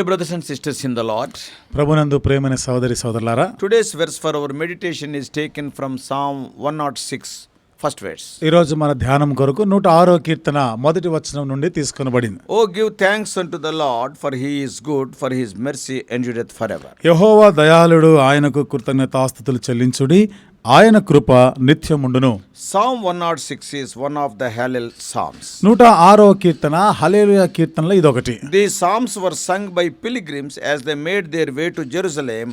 Dear brothers and sisters in the Lord ప్రభునందు ప్రేమైన సోదరి సోదరులారా today's verse for our meditation is taken from psalm one nought six first verse ఈ రోజు మన ధ్యానం కొరకు నూట ఆరో కీర్తన మొదటి వచనం నుండి తీసుకునబడింది. O give thanks unto the Lord for he is good for his mercy endureth for ever యహోవా దయాళుడు ఆయనకు కృతజ్ఞత ఆస్తుతులు చెల్లించుడి ఆయన కృప నిత్యముండును. Psalm one nought six is one of the hallel psalms నూట ఆరో కీర్తన హలేలుయ కీర్తనలో ఇదొకటి. The psalms were sung by pilgrims as they made their way to Jerusalem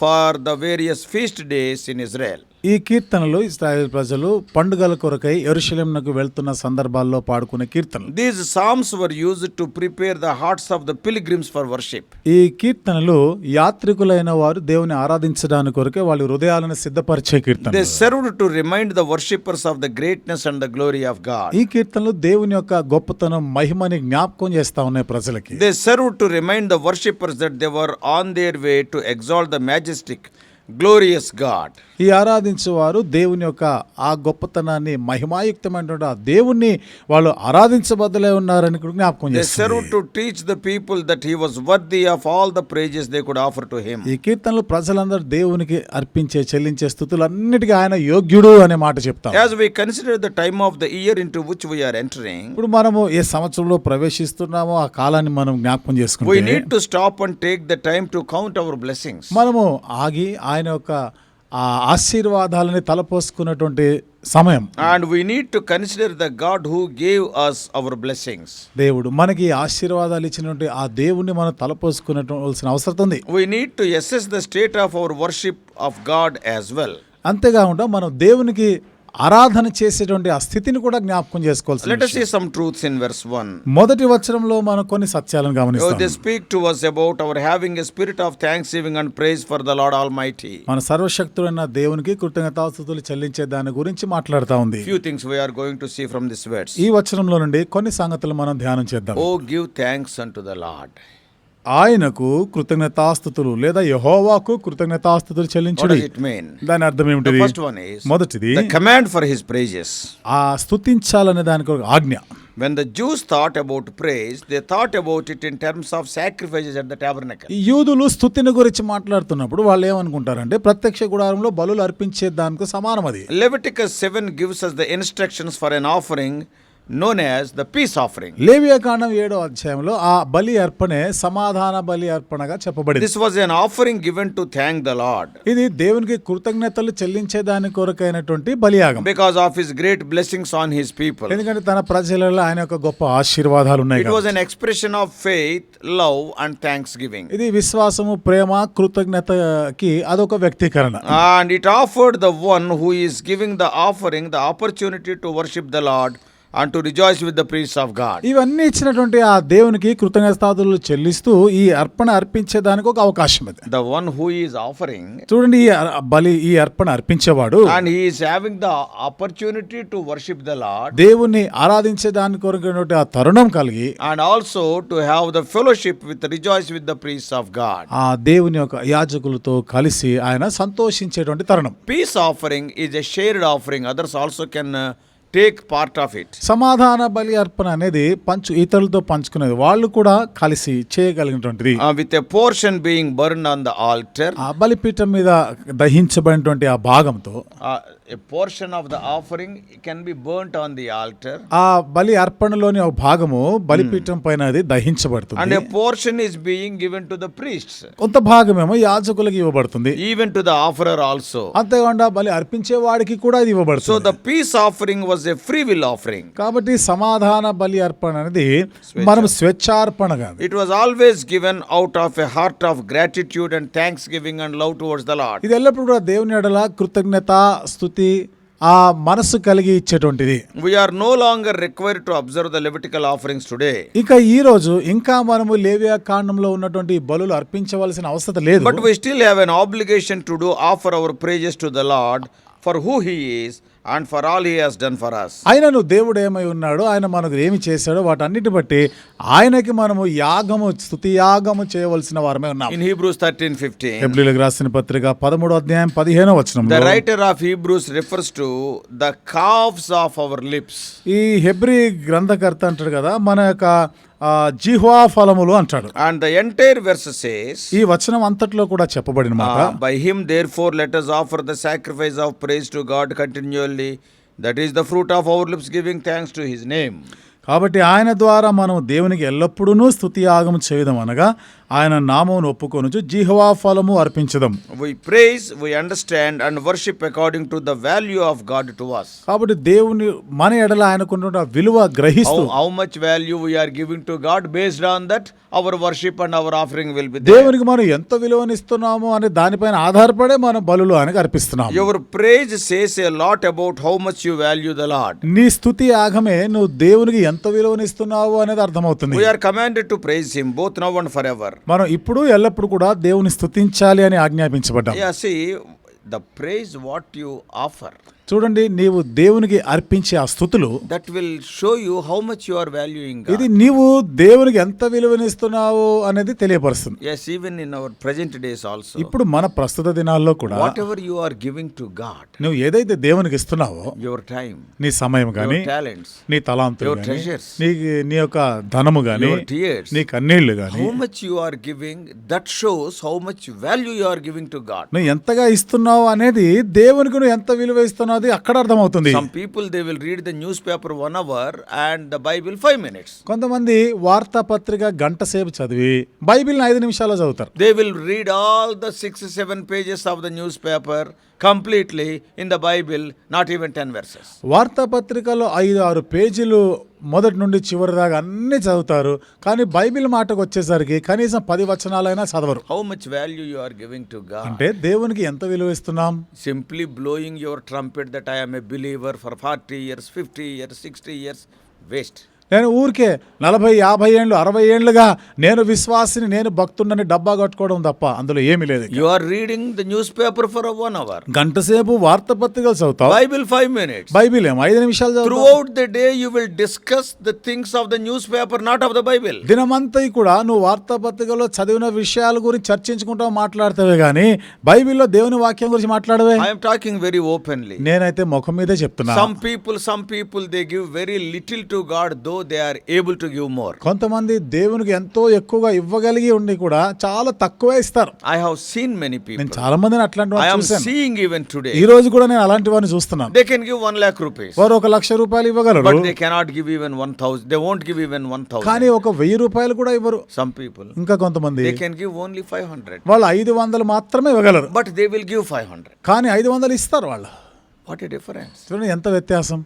for the various feast days in Israel ఈ కీర్తనలు ఇస్రాయల్ ప్రజలు పండుగల కొరకై ఎరుషలేంనకు వెళ్తున్న సందర్భాల్లో పాడుకునే కీర్తనలు. These songs were used to prepare the hearts of the pilgrims for worship ఈ కీర్తనలు యాత్రికులైన వారు దేవుని ఆరాధించడానికి కొరకే వాళ్ళ హృదయాలను సిద్ధపరిచే కీర్తన they served to remind the worshippers of the greatness and the glory of God ఈ కీర్తనలు దేవుని యొక్క గొప్పతనం మహిమని జ్ఞాపకం చేస్తా ఉన్నాయి ప్రజలకి. They serve to remind the worshippers that they were on their way to exalt the majestic glorious God ఈ ఆరాధించేవారు దేవుని యొక్క ఆ గొప్పతనాన్ని మహిమాయుక్తమైనటువంటి ఆ దేవుణ్ణి వాళ్ళు ఆరాధించబద్దలే ఉన్నారని కూడా జ్ఞాపకం చేస్తారు to teach the people that he was worthy of all the praises they could offer to him ఈ కీర్తనలు ప్రజలందరూ దేవునికి అర్పించే చెల్లించే స్థుతులు అన్నిటికీ ఆయన యోగ్యుడు అనే మాట చెప్తాం. As we consider the time of the year into which we are entering ఇప్పుడు మనము ఏ సంవత్సరంలో ప్రవేశిస్తున్నామో ఆ కాలాన్ని మనం జ్ఞాపకం చేసుకుంటాం we to stop and take the time to count our blessings మనము ఆగి ఆయన యొక్క ఆ ఆశీర్వాదాలని తలపోసుకున్నటువంటి సమయం. And we need to consider the God who gave us our blessings దేవుడు మనకి ఆశీర్వాదాలు ఇచ్చినటువంటి ఆ దేవుణ్ణి మనం తలపోసుకునేటువంటి అవసరం ఉంది. We need to assess the state of our worship of God as well అంతేకాకుండా మనం దేవునికి ఆరాధన చేసేటువంటి ఆ స్థితిని కూడా జ్ఞాపకం చేసుకోవాల్సి మొదటి వచనంలో మనం కొన్ని సత్యాలను గమనిస్తాం మన సర్వశక్తులైన దేవునికి కృతజ్ఞతాస్తుతులు చెల్లించే దాని గురించి మాట్లాడుతా ఉంది. Few things we are going to see from this words ఈ వచనంలో నుండి కొన్ని సంగతులు మనం ధ్యానం చేద్దాం. O give thanks and to the Lord ఆయనకు కృతజ్ఞతాస్తుతులు లేదా యహోవాకు కృతజ్ఞతాస్తుతులు What చెల్లించుడి? దాని అర్థం is మొదటిది command for his praises. ఆ స్తుతించాలనే దానికి ఒక ఆజ్ఞ When the Jews thought about praise, they thought about it in terms of sacrifices at the tabernacle. ఈ యూదులు స్థుతిని గురించి మాట్లాడుతున్నప్పుడు వాళ్ళు ఏమనుకుంటారంటే ప్రత్యక్ష గుడారంలో బలులు అర్పించే దానికి సమానం అది Leviticus 7 gives us the instructions for an offering known as the peace offering లేవియా కాండం ఏడో అధ్యాయంలో ఆ బలి అర్పణే సమాధాన బలి అర్పణగా చెప్పబడి this was an offering given to thank the Lord ఇది దేవునికి కృతజ్ఞతలు చెల్లించే దాని కొరకైనటువంటి బలియాగం. Because of his great blessings on his people ఎందుకంటే తన ప్రజలలో ఆయన యొక్క గొప్ప ఆశీర్వాదాలు ఉన్నాయి it was an expression of faith love and thanksgiving ఇది విశ్వాసము ప్రేమ కృతజ్ఞతకి అదొక వ్యక్తీకరణ. And it offered the one who is giving the offering the opportunity to worship the Lord and to rejoice with the priest of God ఇవన్నీ ఇచ్చినటువంటి ఆ దేవునికి కృతజ్ఞతలు చెల్లిస్తూ ఈ అర్పణ అర్పించేదానికి ఒక అవకాశం ఇది the one who is offering చూడండి ఈ బలి ఈ అర్పణ అర్పించేవాడు and he is having the opportunity to worship the Lord దేవుని ఆరాధించే దాని కొరకు ఆ తరుణం కలిగి and also to have the fellowship with rejoice with the priest of God ఆ దేవుని యొక్క యాజకులతో కలిసి ఆయన సంతోషించేటువంటి తరుణం. Peace offering is a shared offering others also can take part of it. సమాధాన బలి అర్పణ అనేది పంచు ఇతరులతో పంచుకునేది. వాళ్ళు కూడా కలిసి చేయగలిగినటువంటిది. With a portion being burned on the altar, ఆ బలిపీఠం మీద దహించబడినటువంటి ఆ భాగంతో uh, portion of the offering can be burnt on the altar ఆ బలి అర్పణలోని ఒక భాగము బలిపీఠం పైన అది దహించబడుతుంది. And portion is being given to the priest కొంత భాగమేమో యాజకులకు ఇవ్వబడుతుంది. Even to the offerer also అంతేకాకుండా బలి అర్పించే వాడికి కూడా ఇది ఇవ్వబడుతుంది. So the peace offering was a free will offering కాబట్టి సమాధాన బలి అర్పణ అనేది మనం స్వేచ్ఛార్పణ కాదు. It was always given out of a heart of gratitude and thanksgiving and love towards the ఇది ఎల్లప్పుడూ కూడా దేవుని ఎడల కృతజ్ఞత స్థుతి క్లారిటీ ఆ మనసు కలిగి ఇచ్చేటువంటిది. Are no longer require to observe the Levitical offerings today ఇక ఈ రోజు ఇంకా మనము లేవియా కాండంలో ఉన్నటువంటి బలులు అర్పించవలసిన అవసరం లేదు. But we still have an obligation to do offer our praises to the Lord for who he is and for all He has done for us. ఆయనను దేవుడు ఏమై ఉన్నాడో ఆయన మనకు ఏమి చేశాడో వాటన్నిటి బట్టి ఆయనకి మనము యాగము స్థుతి యాగము చేయవలసిన వారమే ఉన్నాం In Hebrews 13 15, హెబ్రిలకు రాసిన పత్రిక పదమూడో అధ్యాయం పదిహేనో వచనం the writer of Hebrews refers to the calves of our lips. ఈ హెబ్రి గ్రంథకర్త అంటాడు కదా మన యొక్క జిహ్వా ఫలములు అంటాడు. అండ్ ద ఎంటైర్ వర్సెస్ ఈ వచనం అంతట్లో కూడా చెప్పబడిన by him there let us offer the sacrifice of praise to God continually that is the fruit of our lips giving thanks to his name కాబట్టి ఆయన ద్వారా మనం దేవునికి ఎల్లప్పుడూ స్థుతి ఆగము చేయడం అనగా ఆయన నామం ఒప్పుకొని జీహవా ఫలము అర్పించదం. Why praise we understand and worship according to the value of God to us కాబట్టి దేవుని మన ఎడల ఆయనకున్న విలువ గ్రహిస్తూ how much value we are giving to God based on that our worship and our offering will be దేవునికి మనం ఎంత విలువనిస్తున్నాము అనే దానిపైన ఆధారపడే మనం బలు ఆయనకు అర్పిస్తున్నాం your praise says a lot about how much you value the Lord నీ స్థుతి ఆగమే నువ్వు దేవునికి ఎంత విలువనిస్తున్నావు అనేది అర్థమవుతుంది. We are commanded to praise him both now and for ever మనం ఇప్పుడు ఎల్లప్పుడు కూడా దేవుని స్తుతించాలి అని ఆజ్ఞాపించబడ్డాం. The praise what you offer చూడండి నీవు దేవునికి అర్పించే ఆ స్థుతులు that will show you how much you are valuing ఇది నీవు దేవునికి ఎంత విలువనిస్తున్నావు అనేది తెలియపరుస్తుంది. Yes even in our present days also. ఇప్పుడు మన ప్రస్తుత దినాల్లో కూడా whatever you are giving to God నువ్వు ఏదైతే దేవునికి ఇస్తున్నావో యువర్ టైం నీ సమయం గాని టాలెంట్స్ నీ తలాంతులు యువర్ ట్రెజర్స్ నీ నీ యొక్క ధనము గాని యువర్ టియర్స్ నీ కన్నీళ్ళు గాని how much you are giving that shows how much value you are giving to God నువ్వు ఎంతగా ఇస్తున్నావు అనేది దేవునికి నువ్వు ఎంత విలువ ఇస్తున్నావు అన్నది అక్కడ అర్థమవుతుంది. People they will read the newspaper one hour and the Bible five minutes కొంతమంది వార్తాపత్రిక గంట సేపు చదివి బైబిల్ ఐదు నిమిషాల్లో చదువుతారు. They will read all the six seven pages of the newspaper completely in the Bible not even ten verses వార్తాపత్రికలో ఐదు ఆరు పేజీలు మొదటి నుండి చివరి దాకా అన్నీ చదువుతారు. కానీ బైబిల్ మాటకు వచ్చేసరికి కనీసం పది వచనాలైనా చదవరు. How much value you are giving to God అంటే దేవునికి ఎంత విలువ ఇస్తున్నాం? Simply blowing your trump at that I'm a believer for forty years fifty years sixty years waste నేను ఊరికే నలభై యాభై ఏళ్ళు అరవై ఏళ్ళుగా నేను విశ్వాసిని నేను భక్తుండని డబ్బా కట్టుకోవడం తప్ప అందులో ఏమీ లేదు you are reading the newspaper for one hour గంట సేపు వార్త పత్రికలు చదువుతావు. బైబిల్ ఫైవ్ మినిట్స్ బైబిల్ ఏమో ఐదు నిమిషాలు throughout the day you will discuss the things of the newspaper not of the Bible దినమంతా కూడా నువ్వు వార్త పత్రికలో చదివిన విషయాల గురించి చర్చించుకుంటావు మాట్లాడతావే గానీ బైబిల్లో దేవుని వాక్యం గురించి మాట్లాడవే? ఐఎమ్ టాకింగ్ వెరీ ఓపెన్లీ నేనైతే ముఖం మీదే చెప్తున్నా. Some people some people they give very little to God though they are able to give more కొంతమంది దేవునికి ఎంతో ఎక్కువగా ఇవ్వగలిగి ఉండి కూడా చాలా తక్కువ ఇస్తారు. I have seen many people చాలా మందిని అట్లాంటి సీయింగ్ ఈవెన్ టుడే ఈ రోజు కూడా నేను అలాంటి వాడిని చూస్తున్నాను. They can give one lakh rupees వారు ఒక లక్ష రూపాయలు ఇవ్వగలరు. But they cannot give even one thousand they won't give even one thousand కానీ ఒక వెయ్యి రూపాయలు కూడా ఇవ్వరు. సమ్ పీపుల్ ఇంకా కొంతమంది they can give only five hundred వాళ్ళు ఐదు వందలు మాత్రమే ఇవ్వగలరు. But they will give five hundred కానీ ఐదు వందలు ఇస్తారు వాళ్ళు. వాట్ ఎ డిఫరెన్స్ చూడండి ఎంత వ్యత్యాసం.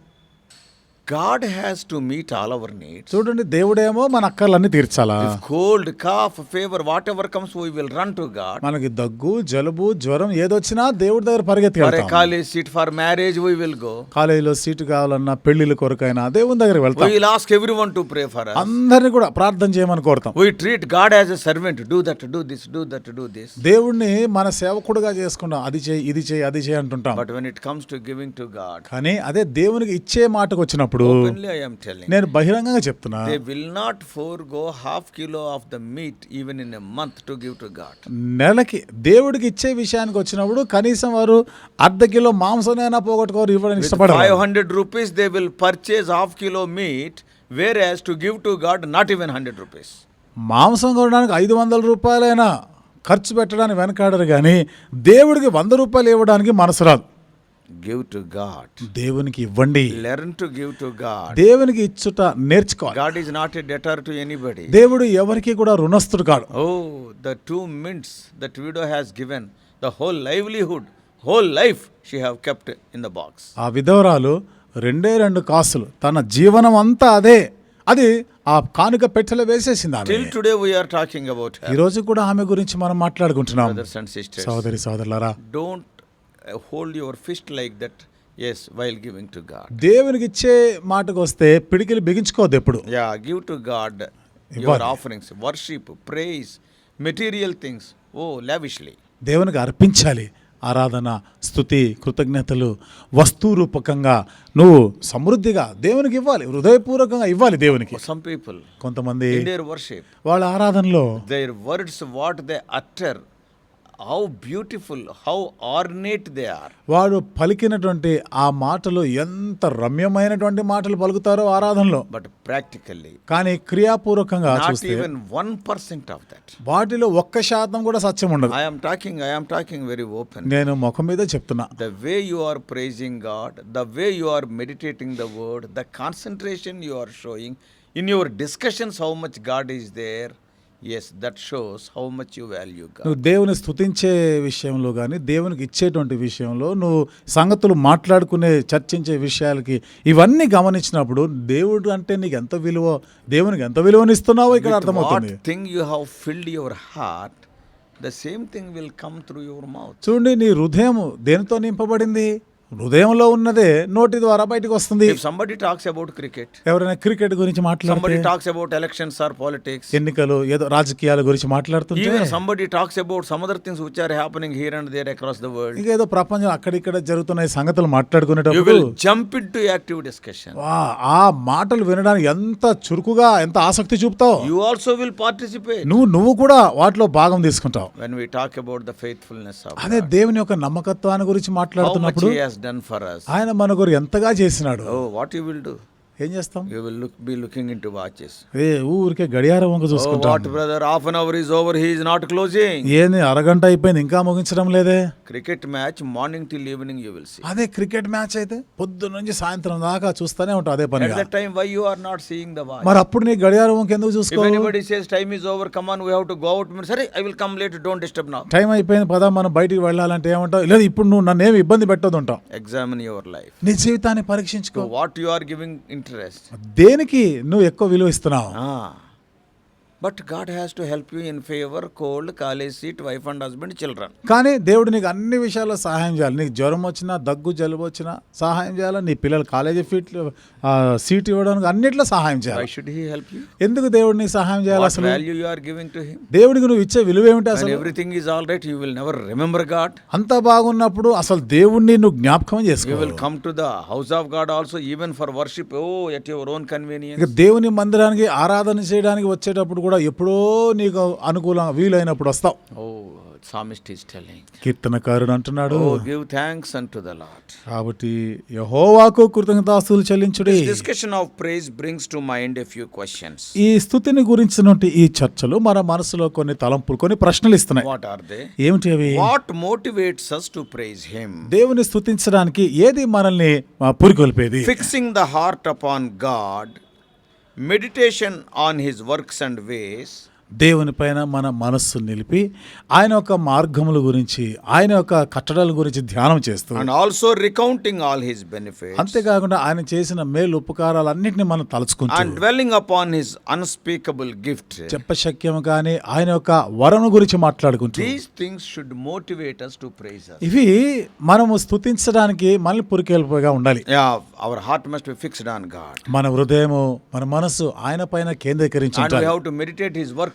God has to meet all our needs చూడండి దేవుడేమో మన అక్కర్లన్నీ తీర్చాలా? Cold cough fever whatever comes we will run to God మనకి దగ్గు జలుబు జ్వరం ఏదొచ్చినా దేవుడి దగ్గర పరిగెత్తి college seat for marriage we will go కాలేజ్లో సీట్ కావాలన్నా పెళ్ళిల కొరకైనా దేవుని దగ్గర వెళ్తాం. We ask everyone to pray for అందరిని కూడా ప్రార్థన చేయమని కోరుతాం. We treat God as a servant do that do this do that do this దేవుణ్ణి మన సేవకుడుగా చేసుకుంటాం. అది చేయి ఇది చేయి అది చేయి అంటుంటాం. But when it comes to giving to God కానీ అదే దేవునికి ఇచ్చే మాటకు వచ్చినప్పుడు ఇప్పుడు నేను బహిరంగంగా చెప్తున్నా. Will not forgo half kilo of the meat even in month to give to God నెలకి దేవుడికి ఇచ్చే విషయానికి వచ్చినప్పుడు కనీసం వారు అర్ధ కిలో మాంసం అయినా పోగొట్టుకోరు ఇవ్వడానికి ఇష్టపడ five hundred rupees they will purchase half kilo meat whereas to give to God not even hundred rupees మాంసం కొనడానికి ఐదు వందల రూపాయలైనా ఖర్చు పెట్టడానికి వెనకాడరు కానీ దేవుడికి వంద రూపాయలు ఇవ్వడానికి మనసు రాదు. గివ్ టు గాడ్ దేవునికి ఇవ్వండి. Learn to give to God దేవునికి ఇచ్చుట నేర్చుకోవాలి. God is not a debtor to anybody దేవుడు ఎవరికి కూడా రుణస్థుడు కాడు. ఓ the two mints the widow has given the whole livelihood whole life she have kept in the box ఆ విధవరాలు రెండే రెండు కాసులు. తన జీవనం అంతా అదే. అది ఆ కానుక పెట్టెలు వేసేసింది till today we're talking about ఈ రోజు కూడా ఆమె గురించి మనం మాట్లాడుకుంటున్నాం. సోదరి సోదరులరా don't uh, hold your fist like that, yes, while giving to God. దేవునికి ఇచ్చే మాటకు వస్తే పిడికిలు బిగించుకోవద్దు ఎప్పుడు Yeah, give to God your ఇవ్వాలి. offerings, worship, praise, material things, oh, lavishly. దేవునికి అర్పించాలి ఆరాధన స్థుతి కృతజ్ఞతలు వస్తు రూపకంగా నువ్వు సమృద్ధిగా దేవునికి ఇవ్వాలి హృదయపూర్వకంగా ఇవ్వాలి దేవునికి Some people, కొంతమంది in their worship, వాళ్ళ ఆరాధనలో their words, what they utter, how beautiful how ornate they are వారు పలికినటువంటి ఆ మాటలు ఎంత రమ్యమైనటువంటి మాటలు పలుకుతారో ఆరాధనలో. బట్ ప్రాక్టికల్లీ కానీ క్రియాపూర్వకంగా even one percent of that వాటిలో ఒక్క శాతం కూడా సత్యం ఉండదు. I'm talking I'm talking very open నేను ముఖం మీద చెప్తున్నా. The way you are praising God the way you are meditating the word the concentration you are showing in your discussions how much God is there That shows how much you value God. నువ్వు దేవుని స్తుతించే విషయంలో కానీ దేవునికి ఇచ్చేటువంటి విషయంలో నువ్వు సంగతులు మాట్లాడుకునే చర్చించే విషయాలకి ఇవన్నీ గమనించినప్పుడు దేవుడు అంటే నీకు ఎంత విలువ దేవునికి ఎంత విలువనిస్తున్నావో ఇక్కడ అర్థమవుతుంది thing you have filled your heart, the same thing will come through your mouth. చూడండి నీ హృదయం దేనితో నింపబడింది హృదయంలో ఉన్నదే నోటి ద్వారా బయటకు వస్తుంది. సంబడి టాక్స్ అబౌట్ క్రికెట్ ఎవరైనా క్రికెట్ గురించి మాట్లాడుతుంది talks about election or politics ఎన్నికలు ఏదో రాజకీయాల గురించి మాట్లాడుతుంది somebody talks about some other things వచ్చారు happening here and there across the world ఇంకా ఏదో ప్రపంచం అక్కడిక్కడ జరుగుతున్న సంగతులు మాట్లాడుకునేటప్పుడు jump in to active discussion ఆ మాటలు వినడానికి ఎంత చురుకుగా ఎంత ఆసక్తి చూపుతావు? యు ఆల్సో విల్ పార్టిసిపేట్ నువ్వు నువ్వు కూడా వాటిలో భాగం తీసుకుంటావు. When we talk about the faithfulness అదే దేవుని యొక్క నమ్మకత్వాన్ని గురించి మాట్లాడుతున్నప్పుడు డన్ ఫర్ ఆయన మన కొరకు ఎంతగా చేసినాడు? వాట్ యు విల్ డు ఏం చేస్తాం? You will look be looking into to watches ఏ ఊరికే గడియారం వంక చూసుకుంటా. What brother half an hour is over he is not closing ఏంది అరగంట అయిపోయింది ఇంకా ముగించడం లేదే? Cricket match morning till evening you will see అదే క్రికెట్ మ్యాచ్ అయితే పొద్దు నుంచి సాయంత్రం దాకా చూస్తానే ఉంటా అదే పని at that time why you are not seeing the watch మరి అప్పుడు నీ గడియారం వంక ఎందుకు చూసుకో if anybody says time is over come on we have to go out mean సరే I will come late don't disturb now time అయిపోయింది పద మనం బయటికి వెళ్ళాలంటే ఏమంటావు? లేదు ఇప్పుడు నువ్వు నన్ను ఏమి ఇబ్బంది పెట్టొద్దు ఉంటావు ఎగ్జామిన్ యువర్ లైఫ్ నీ జీవితాన్ని పరీక్షించుకో. What you are giving interest. దేనికి నువ్వు ఎక్కువ విలువ ఇస్తున్నావు but God has to help you in fever cold college seat wife and husband children. కానీ దేవుడు నీకు అన్ని విషయాల్లో సహాయం చేయాలి. నీకు జ్వరం వచ్చినా దగ్గు జలుబు వచ్చినా సహాయం చేయాలి. నీ పిల్లలు కాలేజీ ఫీట్ సీట్ ఇవ్వడానికి అన్నిట్లో సహాయం చేయాలి. షుడ్ హీ హెల్ప్ యూ ఎందుకు దేవుడు నీకు సహాయం చేయాలి అసలు? వాల్యూ యూఆర్ గివింగ్ టు దేవుడికి నువ్వు ఇచ్చే విలువ ఏమిటి అసలు? Everything is all right you will never remember God అంత బాగున్నప్పుడు అసలు దేవుడిని నువ్వు జ్ఞాపకం చేసుకో. Will come to the house of God also even for worship or at your own convenience దేవుని మందిరానికి ఆరాధన చేయడానికి వచ్చేటప్పుడు కూడా ఎప్పుడో నీకు అనుకూలంగా వీలైనప్పుడు వస్తావు. కీర్తనకారుడు అంటున్నాడు. Give thanks unto the Lord కాబట్టి యహోవాకు కృతజ్ఞతాస్తులు చెల్లించుడి. Discussion of praise brings to mind few questions ఈ స్థుతిని గురించినటువంటి ఈ చర్చలు మన మనసులో కొన్ని తలంపులు కొన్ని ప్రశ్నలు ఇస్తున్నాయి. వాట్ ఆర్ దే ఏమిటి అవి? What motivates us to praise him దేవుని స్థుతించడానికి ఏది మనల్ని పురికొల్పేది? Fixing the heart upon God meditation on His works and ways, దేవుని పైన మన మనస్సు నిలిపి ఆయన యొక్క మార్గముల గురించి ఆయన యొక్క కట్టడాల గురించి ధ్యానం చేస్తూ and also recounting all His benefits, అంతేకాకుండా ఆయన చేసిన మేలు ఉపకారాలన్నింటినీ మనం తలుచుకుంటూ and dwelling upon His unspeakable gift. చెప్పశక్యము కానీ ఆయన యొక్క వరము గురించి మాట్లాడుకుంటూ These things should motivate us to praise us. ఇవి మనము స్థుతించడానికి మనల్ని పురికెల్పగా ఉండాలి our heart must be fixed on God. మన హృదయము మన మనసు ఆయన పైన కేంద్రీకరించి And we ఉండాలి have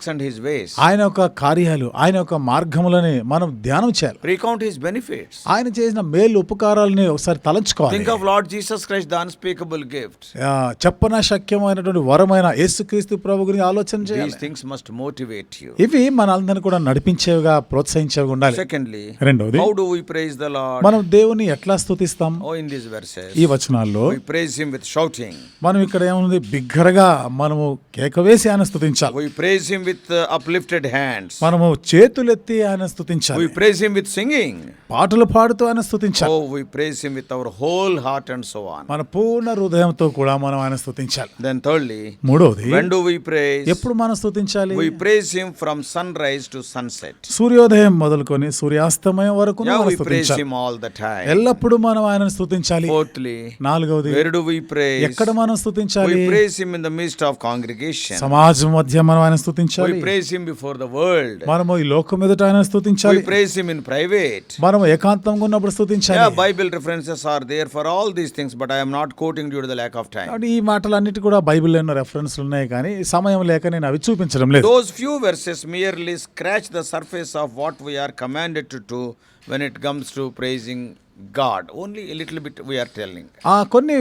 works and His ways. ఆయన యొక్క కార్యాలు ఆయన యొక్క మార్గములని మనం ధ్యానం చేయాలి Recount His benefits. ఆయన చేసిన మేలు ఉపకారాలని ఒకసారి తలంచుకోవాలి Think of Lord Jesus Christ, the unspeakable gift. ఆ, చెప్పన శక్యమైనటువంటి వరమైన యేసుక్రీస్తు ప్రభు గురించి ఆలోచన These చేయాలి things must motivate you. ఇవి మనందరిని కూడా నడిపించేవిగా ప్రోత్సహించేవిగా ఉండాలి Secondly, రెండవది how do we praise the Lord? మనం దేవుని ఎట్లా స్తుతిస్తాం Oh, in these verses, ఈ వచనాల్లో we praise Him with shouting. మనం ఇక్కడ ఏముంది బిగ్గరగా మనము కేకవేసి ఆయన స్తుతించాలి We praise Him with uplifted hands మనము చేతులెత్తి ఆయన స్తుతించాలి. We praise him with singing పాటలు పాడుతూ ఆయన స్తుతించాలి. ఓ we praise him with our whole heart and so on మన పూర్ణ హృదయంతో కూడా మనం ఆయన స్తుతించాలి. దెన్ థర్డ్లీ మూడోది వెన్ డు వి ప్రేజ్ ఎప్పుడు మనం స్తుతించాలి? We praise him from sunrise to sunset సూర్యోదయం మొదలుకొని సూర్యాస్తమయం వరకు we praise him all the time ఎల్లప్పుడు మనం ఆయన స్తుతించాలి. ఫోర్త్లీ నాలుగోది వెర్ డు వి ప్రేజ్ ఎక్కడ మనం స్తుతించాలి? We praise him in the midst of congregation సమాజం మధ్య మనం ఆయన స్తుతించాలి. స్తుతించాలి. Praise him before the world మనము ఈ లోకం మీద ఆయన స్తుతించాలి. ప్రైజ్ హిమ్ ఇన్ ప్రైవేట్ మనం ఏకాంతంగా ఉన్నప్పుడు స్తుతించాలి. Bible references are there for all these things but I'm not quoting due to the lack of time ఈ మాటలు అన్నిటి కూడా బైబిల్ ఎన్నో రెఫరెన్స్లు ఉన్నాయి కానీ సమయం లేక నేను అవి చూపించడం లేదు. Those few verses merely scratch the surface of what we're commanded to when it comes to praising God only little bit we're telling ఆ కొన్ని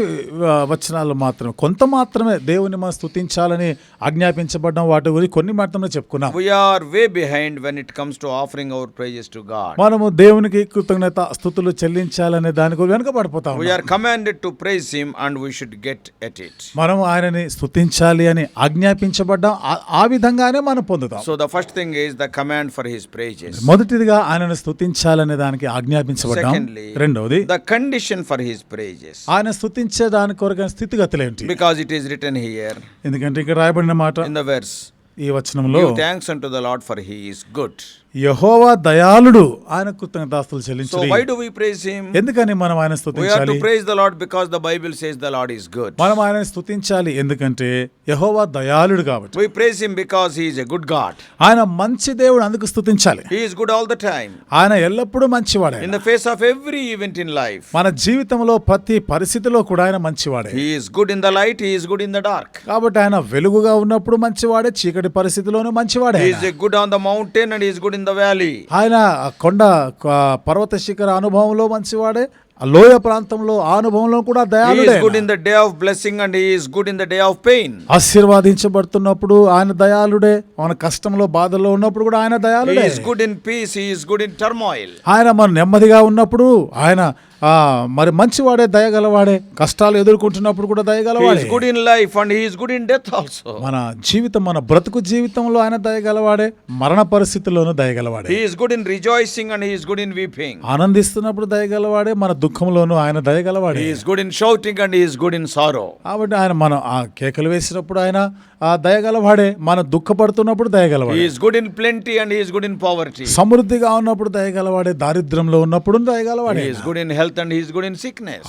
వచనాలు మాత్రం కొంత మాత్రమే దేవుని మనం స్థుతించాలని ఆజ్ఞాపించబడ్డం వాటి గురించి కొన్ని మాత్రమే చెప్పుకున్నాం. We're way behind when it comes to offering our praises to God మనము దేవునికి కృతజ్ఞత స్థుతులు చెల్లించాలనే దాని గురించి వెనుక పడిపోతాం we're commanded to praise him and we should get at it మనం ఆయనని స్థుతించాలి అని ఆజ్ఞాపించబడ్డాం. ఆ విధంగానే మనం పొందుతాం. So the first thing is the command for his praises మొదటిదిగా ఆయనను స్థుతించాలనే దానికి ఆజ్ఞాపించబడ్డాం. రెండవది the condition for his praises ఆయన స్థుతించే దాని కొరకైన స్థితిగతులు ఏంటి? Because it is written here ఎందుకంటే ఇక్కడ రాయబడిన మాట ఇన్ ద వెర్స్ ఈ వచనంలో thanks and to the Lord for he is good యహోవా దయాళుడు. ఆయన కృతజ్ఞతాస్తులు చెల్లించాలి వై వి ప్రైజ్ హిమ్ ఎందుకని మనం ఆయన స్తుతించాలి? Praise the Lord because the Bible says the Lord is good మనం ఆయన స్తుతించాలి ఎందుకంటే యహోవా దయాళుడు కాబట్టి. We praise him because he is good God ఆయన మంచి దేవుడు అందుకు స్థుతించాలి he good all the time ఆయన ఎల్లప్పుడూ మంచివాడు. In the face of every event in life మన జీవితంలో ప్రతి పరిస్థితిలో కూడా ఆయన మంచివాడే. He good in the light he good in the dark కాబట్టి ఆయన వెలుగుగా ఉన్నప్పుడు మంచివాడే చీకటి పరిస్థితిలోనూ మంచివాడే good on the mountain and he is in the valley ఆయన కొండ పర్వత శిఖర అనుభవంలో మంచివాడే. ఆ లోయ ప్రాంతంలో ఆ అనుభవంలో కూడా దయాళుడే in the day of blessing and He is good in the day of pain. ఆశీర్వాదించబడుతున్నప్పుడు ఆయన దయాళుడే మన కష్టంలో బాధల్లో ఉన్నప్పుడు కూడా ఆయన దయాళుడే good in peace, He is good in turmoil. ఆయన మన నెమ్మదిగా ఉన్నప్పుడు ఆయన మరి మంచివాడే దయగలవాడే కష్టాలు ఎదుర్కొంటున్నప్పుడు కూడా దయగలవాడే in life and He is good in death also. మన జీవితం మన బ్రతుకు జీవితంలో ఆయన దయగలవాడే మరణ పరిస్థితుల్లోనూ దయగలవాడే good in rejoicing and He is good in weeping. ఆనందిస్తున్నప్పుడు దయగలవాడే మన దుఃఖంలోనూ ఆయన దయగలవాడు is good in shouting and is good in sorrow కాబట్టి ఆయన మనం ఆ కేకలు వేసినప్పుడు ఆయన ఆ దయగలవాడే మన దుఃఖపడుతున్నప్పుడు దయగలవాడు is good in plenty and is good in poverty సమృద్ధిగా ఉన్నప్పుడు దయగలవాడే దారిద్రంలో ఉన్నప్పుడు దయగలవాడు is good in health and is good in sickness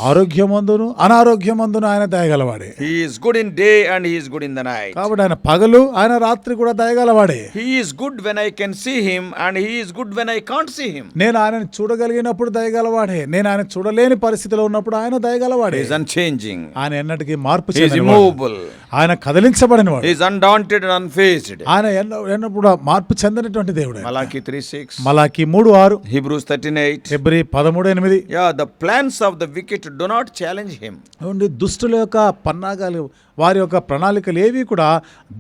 అనారోగ్యం అందును ఆయన దయగలవాడే is good in day and is good in the night కాబట్టి ఆయన పగలు ఆయన రాత్రి కూడా దయగలవాడే he is good when I can see him and is good when I can't see him నేను ఆయన చూడగలిగినప్పుడు దయగలవాడే నేను ఆయన చూడ చూడలేని పరిస్థితిలో ఉన్నప్పుడు ఆయన దయగలవాడే unchanging. ఆయన ఎన్నటికీ మార్పు immovable. ఆయన కదిలించబడినవాడు is undaunted and unfazed. ఆయన ఎన్న ఎన్నప్పుడు మార్పు చెందినటువంటి దేవుడు ఆయన. Malachi 3 6. మలాకి మూడు ఆరు Hebrews 13 8. ఫిబ్రవరి పదమూడు ఎనిమిది Yeah, the plans of the wicked do not challenge Him. ఏమండి దుష్టుల యొక్క పన్నాగాలు వారి యొక్క ప్రణాళికలు ఏవి కూడా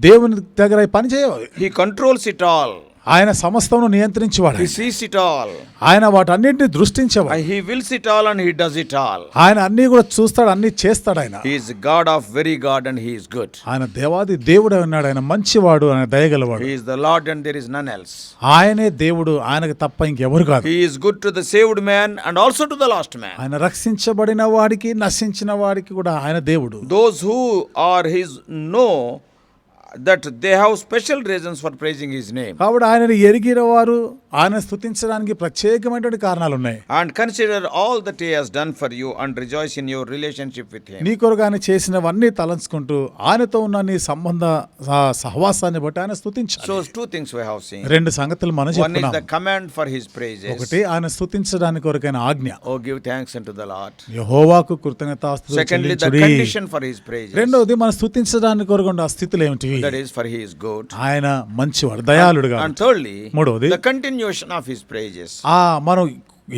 దేవుని దగ్గర పనిచేయవు He controls it all. ఆయన సమస్తమును నియంత్రించేవాడు సీస్ ఇట్ ఆల్ ఆయన వాటన్నిటిని దృష్టించేవాడు he wills it all and he does it all ఆయన అన్ని కూడా చూస్తాడు అన్ని చేస్తాడు ఆయన. He God of very God and he good ఆయన దేవాది దేవుడు ఉన్నాడు ఆయన మంచివాడు ఆయన దయగలవాడు. He the lord and there is none else ఆయనే దేవుడు ఆయనకి తప్ప ఇంకెవరు కాదు. He good to the saved man and also to the lost man ఆయన రక్షించబడిన వాడికి నశించిన వాడికి కూడా ఆయన దేవుడు. Those who are his know that they have special reasons for praising His name. కాబట్టి ఆయనని ఎరిగిన వారు ఆయన స్తుతించడానికి ప్రత్యేకమైనటువంటి కారణాలు ఉన్నాయి And consider all that He has done for you and rejoice in your relationship with Him. నీ కొరకు ఆయన చేసినవన్నీ తలంచుకుంటూ ఆయనతో ఉన్న నీ సంబంధ సహ- సహవాసాన్ని బట్టి ఆయన స్తుతించాలి So, two things we have seen. రెండు సంగతులు మనం One is చెప్పుకున్నాం the command for His praises. ఒకటి ఆయన స్తుతించడానికి కొరకైన ఆజ్ఞ Oh, give thanks unto the Lord. యహోవాకు కృతజ్ఞతాస్తుతులు Secondly, the చెల్లించుడి. condition for His praises. రెండవది మనం స్తుతించడానికి కొరకు ఉన్న స్థితులు ఏమిటివి that is for his good ఆయన మంచి వర్దయాలుడుగా అండ్ థర్డ్లీ మూడోది the continuation of his praises ఆ మనం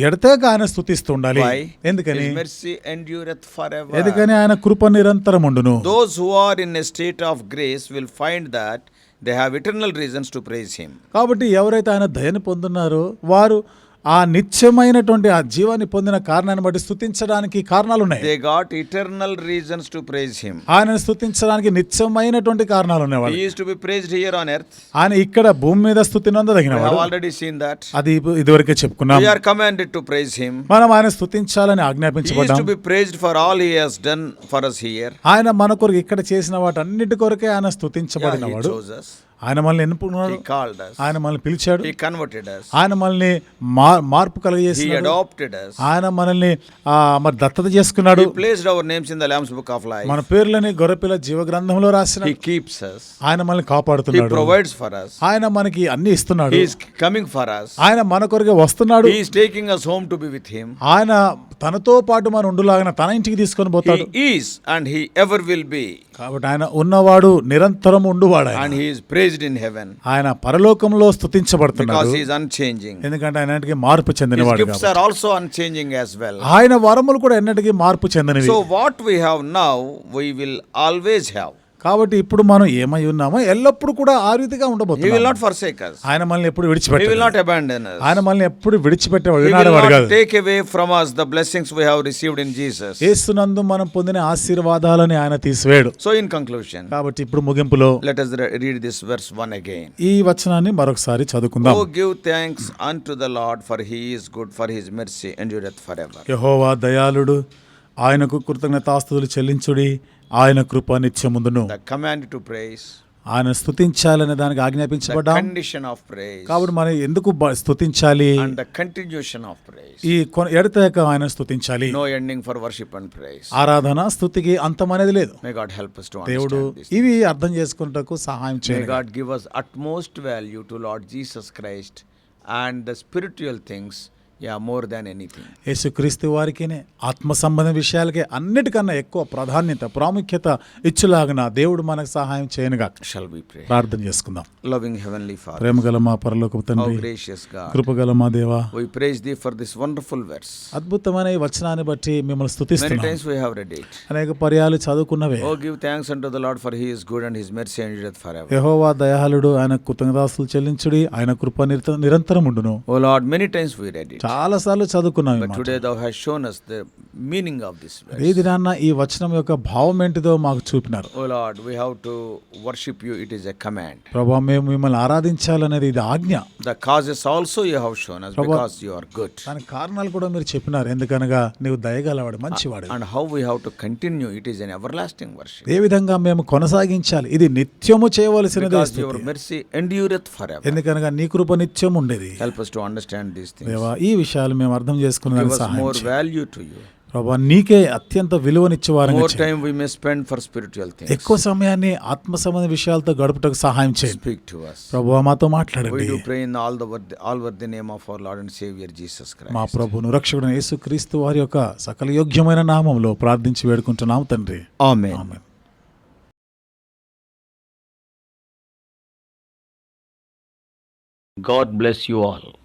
ఎడతే ఆయన స్థుతిస్తూ ఉండాలి ఎందుకని? Mercy endure for ever ఎందుకని ఆయన కృప నిరంతరం ఉండును? Those who are in a state of grace will find that they have eternal reasons to praise him కాబట్టి ఎవరైతే ఆయన దయని పొందున్నారో వారు ఆ నిత్యమైనటువంటి ఆ జీవాన్ని పొందిన కారణాన్ని బట్టి స్తుతించడానికి కారణాలు ఉన్నాయి They got eternal reasons to praise Him. ఆయనను స్తుతించడానికి నిత్యమైనటువంటి కారణాలు ఉన్నాయి He వాళ్ళు is to be praised here on earth. ఆయన ఇక్కడ భూమి మీద స్థుతి నందదగిన వాడు already seen that. అది ఇదివరకే చెప్పుకున్నాం We are commanded to praise Him. మనం ఆయన is ఆజ్ఞాపించబడ్డాం to be praised for all He has done for us here. ఆయన మన కొరకు ఇక్కడ చేసిన వాటన్నిటి కొరకే ఆయన Yeah, ఆయన మనల్ని ఎన్నుకున్నాడు? ఆయన మనల్ని పిలిచాడు? ఆయన మనల్ని మార్పు కలిగేసి ఆయన మనల్ని మరి దత్తత చేసుకున్నాడు? మన పేర్లని గొర్రెపిల్ల జీవ గ్రంథంలో రాసిన ఆయన మనల్ని కాపాడుతున్నాడు. ప్రొవైడ్స్ ఫర్ అస్ ఆయన మనకి అన్ని ఇస్తున్నాడు. కమింగ్ ఫర్ అస్ ఆయన మన కొరకు వస్తున్నాడు. He's taking us home to be with him ఆయన తనతో పాటు మన ఉండులాగన తన ఇంటికి తీసుకొని పోతాడు. Is and he ever will be కాబట్టి ఆయన ఉన్నవాడు నిరంతరం ఉండువాడు ఆయన. హిస్ ప్రైజ్డ్ ఇన్ హెవెన్ ఆయన పరలోకంలో స్తుతించబడుతున్నాడు అన్చేంజింగ్ ఎందుకంటే ఆయన మార్పు చెందినవాడు కాదు ఆల్సో అన్చేంజింగ్ యాస్ వెల్ ఆయన వరములు కూడా ఎన్నటికీ మార్పు చెందనివి. So what we have now we will always have కాబట్టి ఇప్పుడు మనం ఏమై ఉన్నామో ఎల్లప్పుడు కూడా ఆ రీతిగా ఉండబోతుంది విడిచిపెట్టేస్తు మనం పొందిన ఆశీర్వాదాలని ఆయన తీసివేడు. సో ఇన్ కంక్లూషన్ కాబట్టి ఇప్పుడు ముగింపులో let read this verse one again ఈ వచనాన్ని మరొకసారి చదువుకుందాం. Give thanks unto the Lord for He's good for His mercy endureth for ever యహోవా దయాళుడు ఆయనకు కృతజ్ఞతాస్తులు చెల్లించుడి. ఆయన కృపానిత్య ముందును కమాండ్ టు ప్రేస్ ఆయన స్థుతించాలనే దానికి ఆజ్ఞాపించబడ్డా. కండిషన్ ఆఫ్ ప్రేస్ కాబట్టి మనం ఎందుకు స్తుతించాలి? అండ్ కంటిన్యూషన్ ఆఫ్ ప్రేస్ ఈ ఎడతాక ఆయన స్థుతించాలి no ending for worship and praise ఆరాధన స్థుతికి అంతం అనేది లేదు. గాడ్ హెల్ప్ అస్ దేవుడు ఇవి అర్థం చేసుకుంటకు సహాయం చేయండి God give us utmost value to lord Jesus Christ and the spiritual things yeah more than anything యేసుక్రీస్తు వారికినే ఆత్మ సంబంధ విషయాలకే అన్నిటికన్నా ఎక్కువ ప్రాధాన్యత ప్రాముఖ్యత ఇచ్చులాగిన దేవుడు మనకు సహాయం చేయనుగా షల్ ప్రార్థన చేసుకుందాం. లవింగ్ హెవెన్లీ ఫాదర్ ప్రేమగల మా పరలోక తండ్రి గ్రేషియస్ కృపగల మా దేవా we praise thee for this wonderful verse అద్భుతమైన వచనాన్ని బట్టి మిమ్మల్ని స్తుతిస్తున్నాం. వి హావ్ రెడ్ అనేక పర్యాలు చదువుకున్నవే. O give thanks unto the lord for he good and his mercy for ever యెహోవా దయాహలుడు ఆయన కృతజ్ఞతాస్తుతులు చెల్లించుడి ఆయన కృప నిరంతరం ఉండును O lord many times we read చాలా సార్లు చదువుకున్నాం మీనింగ్ ఆఫ్ దిస్ ఏది నాన్న ఈ వచనం యొక్క భావం ఏంటిదో మాకు చూపినారు. O lord we have to worship you it is a command ప్రభువా మేము మిమ్మల్ని ఆరాధించాలనేది ఇది ఆజ్ఞ. The cause is also you have shown us because you are good దాని కారణాలు కూడా మీరు చెప్పినారు. ఎందుకనగా నీవు దయగలవాడు మంచివాడు. And how we have to continue it is an lasting worship ఏ విధంగా మేము కొనసాగించాలి? ఇది నిత్యము చేయవలసిన your mercy endureth for ever ఎందుకనగా నీ కృప నిత్యం ఉండేది. Help us to understand this ఈ విషయాలు మేము అర్థం చేసుకున్న నీకే అత్యంత విలువనిచ్చేవారు టైం ఎక్కువ సమయాన్ని ఆత్మ సంబంధ విషయాలతో గడపటకు సహాయం చేయండి. Speak all the name of lord saviour Jesus Christ మా ప్రభువును రక్షకుడైన వారి యొక్క సకల యోగ్యమైన నామములో ప్రార్థించి వేడుకుంటున్నాము తండ్రి. Amen amen bless you all